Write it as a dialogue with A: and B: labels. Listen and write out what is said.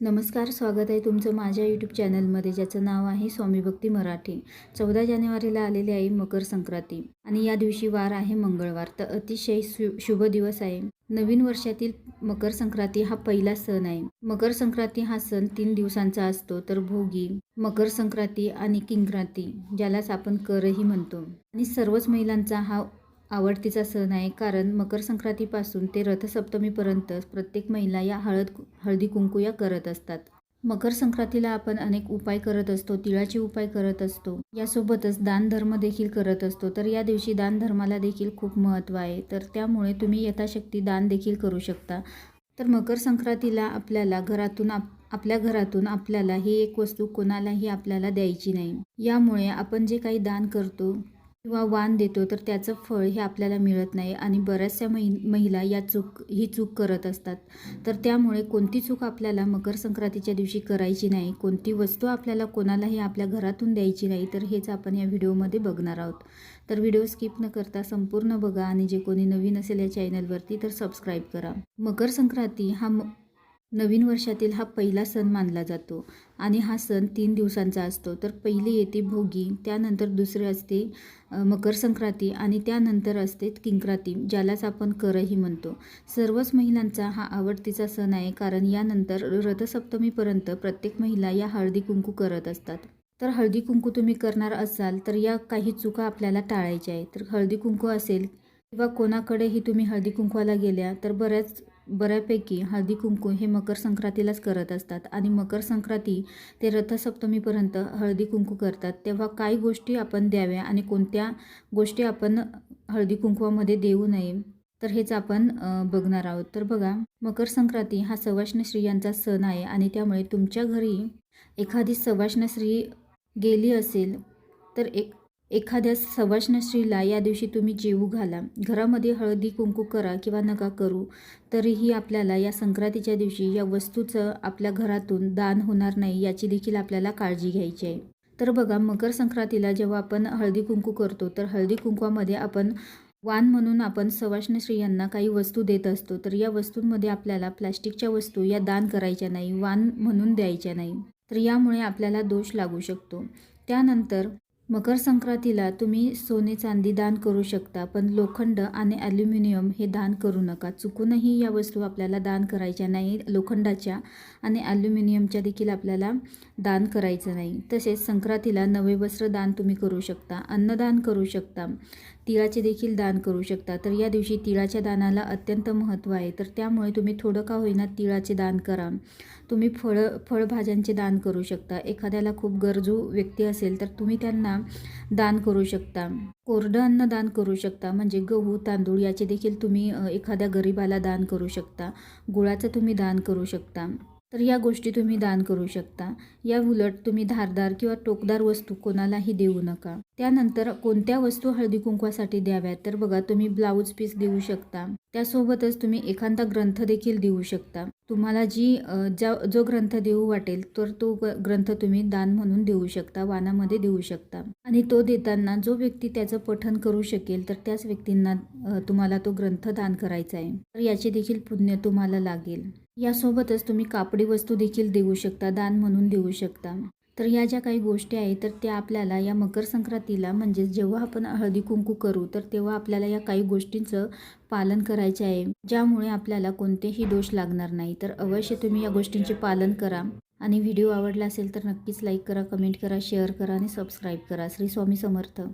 A: नमस्कार स्वागत आहे तुमचं माझ्या यूट्यूब चॅनलमध्ये ज्याचं नाव आहे स्वामी भक्ती मराठी. चौदा जानेवारीला आलेली आहे मकर संक्रांती आणि या दिवशी वार आहे मंगळवार. तर अतिशय शु शुभ दिवस आहे. नवीन वर्षातील मकर संक्रांती हा पहिला सण आहे. मकर संक्रांती हा सण तीन दिवसांचा असतो तर भोगी मकर संक्रांती आणि किंक्रांती ज्यालाच आपण करही म्हणतो. आणि सर्वच महिलांचा हा आवडतीचा सण आहे. कारण मकर संक्रांतीपासून ते रथसप्तमीपर्यंत प्रत्येक महिला या हळद हळदी कुंकू या करत असतात. मकर संक्रांतीला आपण अनेक उपाय करत असतो. तिळाचे उपाय करत असतो. यासोबतच दानधर्म देखील करत असतो. तर या दिवशी दानधर्माला देखील खूप महत्त्व आहे. तर त्यामुळे तुम्ही यथाशक्ती दान देखील करू शकता. तर मकर संक्रांतीला आपल्याला घरातून आप आपल्या घरातून आपल्याला ही एक वस्तू कोणालाही आपल्याला द्यायची नाही. यामुळे आपण जे काही दान करतो किंवा वाण देतो तर त्याचं फळ हे आपल्याला मिळत नाही. आणि बऱ्याचशा महि महिला या चूक ही चूक करत असतात. तर त्यामुळे कोणती चूक आपल्याला मकर संक्रांतीच्या दिवशी करायची नाही कोणती वस्तू आपल्याला कोणालाही आपल्या घरातून द्यायची नाही तर हेच आपण या व्हिडिओमध्ये बघणार आहोत. तर व्हिडिओ स्किप न करता संपूर्ण बघा आणि जे कोणी नवीन असेल या चॅनलवरती तर सबस्क्राईब करा. मकर संक्रांती हा म नवीन वर्षातील हा पहिला सण मानला जातो आणि हा सण तीन दिवसांचा असतो. तर पहिली येते भोगी त्यानंतर दुसरे असते मकर संक्रांती आणि त्यानंतर असते किंक्रांती ज्यालाच आपण करही म्हणतो. सर्वच महिलांचा हा आवडतीचा सण आहे कारण यानंतर रथसप्तमीपर्यंत प्रत्येक महिला या हळदी कुंकू करत असतात. तर हळदी कुंकू तुम्ही करणार असाल तर या काही चुका आपल्याला टाळायच्या आहेत. तर हळदी कुंकू असेल किंवा कोणाकडेही तुम्ही हळदी कुंकवाला गेल्या तर बऱ्याच बऱ्यापैकी हळदी कुंकू हे मकर संक्रांतीलाच करत असतात आणि मकर संक्रांती ते रथसप्तमीपर्यंत हळदी कुंकू करतात. तेव्हा काय गोष्टी आपण द्याव्या आणि कोणत्या गोष्टी आपण हळदी कुंकवामध्ये देऊ नये तर हेच आपण बघणार आहोत. तर बघा मकर संक्रांती हा सवाष्ण स्त्रियांचा सण आहे आणि त्यामुळे तुमच्या घरी एखादी सवाष्ण स्त्री गेली असेल तर एक एखाद्या सवाष्ण स्त्रीला या दिवशी तुम्ही जेवू घाला. घरामध्ये हळदी कुंकू करा किंवा नका करू तरीही आपल्याला या संक्रांतीच्या दिवशी या वस्तूचं आपल्या घरातून दान होणार नाही याची देखील आपल्याला काळजी घ्यायची आहे. तर बघा मकर संक्रांतीला जेव्हा आपण हळदी कुंकू करतो तर हळदी कुंकवामध्ये आपण वाण म्हणून आपण सवाष्ण स्त्रियांना काही वस्तू देत असतो. तर या वस्तूंमध्ये आपल्याला प्लॅस्टिकच्या वस्तू या दान करायच्या नाही वाण म्हणून द्यायच्या नाही. तर यामुळे आपल्याला दोष लागू शकतो. त्यानंतर मकर संक्रांतीला तुम्ही सोने चांदी दान करू शकता पण लोखंड आणि ॲल्युमिनियम हे दान करू नका. चुकूनही या वस्तू आपल्याला दान करायच्या नाही लोखंडाच्या आणि ॲल्युमिनियमच्या देखील आपल्याला दान करायचं नाही. तसेच संक्रांतीला नवे वस्त्र दान तुम्ही करू शकता अन्नदान करू शकता. तिळाचे देखील दान करू शकता. तर या दिवशी तिळाच्या दानाला अत्यंत महत्त्व आहे. तर त्यामुळे तुम्ही थोडं का होईना तिळाचे दान करा. तुम्ही फळं फळभाज्यांचे दान करू शकता. एखाद्याला खूप गरजू व्यक्ती असेल तर तुम्ही त्यांना दान करू शकता. कोरडं अन्न दान करू शकता. म्हणजे गहू तांदूळ याचे देखील तुम्ही एखाद्या गरिबाला दान करू शकता. गुळाचं तुम्ही दान करू शकता. तर या गोष्टी तुम्ही दान करू शकता. या उलट तुम्ही धारदार किंवा टोकदार वस्तू कोणालाही देऊ नका. त्यानंतर कोणत्या वस्तू हळदी कुंकवासाठी द्याव्यात? तर बघा तुम्ही ब्लाऊज पीस देऊ शकता. त्यासोबतच तुम्ही एखादा ग्रंथ देखील देऊ शकता. तुम्हाला जी ज्या जो ग्रंथ देऊ वाटेल तर तो ग- ग्रंथ तुम्ही दान म्हणून देऊ शकता वानामध्ये देऊ शकता. आणि तो देताना जो व्यक्ती त्याचं पठन करू शकेल तर त्याच व्यक्तींना तुम्हाला तो ग्रंथ दान करायचा आहे. तर याचे देखील पुण्य तुम्हाला लागेल. यासोबतच तुम्ही कापडी वस्तू देखील देऊ शकता दान म्हणून देऊ शकता. तर या ज्या काही गोष्टी आहेत तर त्या आपल्याला या मकर संक्रांतीला म्हणजेच जेव्हा आपण हळदी कुंकू करू तर तेव्हा आपल्याला या काही गोष्टींचं पालन करायचे आहे ज्यामुळे आपल्याला कोणतेही दोष लागणार नाही. तर अवश्य तुम्ही या गोष्टींचे पालन करा. आणि व्हिडिओ आवडला असेल तर नक्कीच लाईक करा कमेंट करा शेअर करा आणि सबस्क्राईब करा. श्री स्वामी समर्थ.